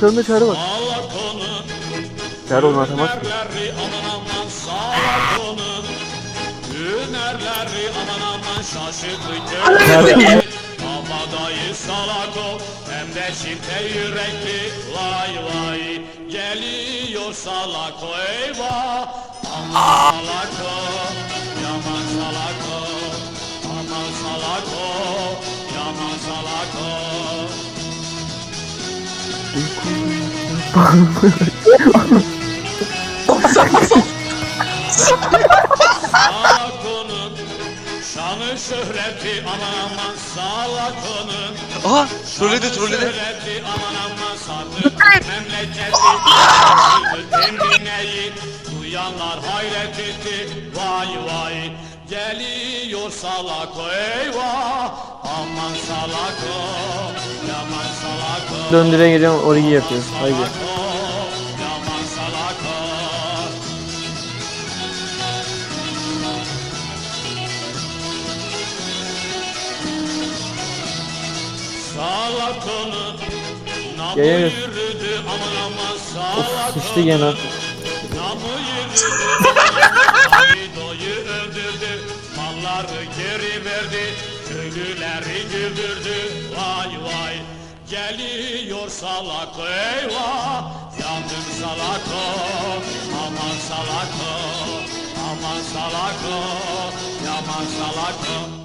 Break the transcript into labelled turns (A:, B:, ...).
A: Sağında çare var. Çare onu atamaz ki.
B: Kabadayı salako hem de çifte yürekli. Vay vay geliyor salako eyvah. Aman salako Salakonun şanı şöhreti aman aman salakonun
C: Aha trolledi trolledi.
B: Şöhreti aman aman sattı memleketi Tembineyi duyanlar hayret etti Vay vay. Geliyor salako eyvah. Aman salako
A: Döndüre geliyorum origi yapıyor. Haydi.
B: Salako yaman salako Salakonun namı
A: Gel.
B: yürüdü aman aman salakonun
A: Sıçtı gene.
B: Geri verdi Köylüleri güldürdü Vay vay Geliyor salako eyvah. Yandım salako Aman salako Aman salako Yaman salako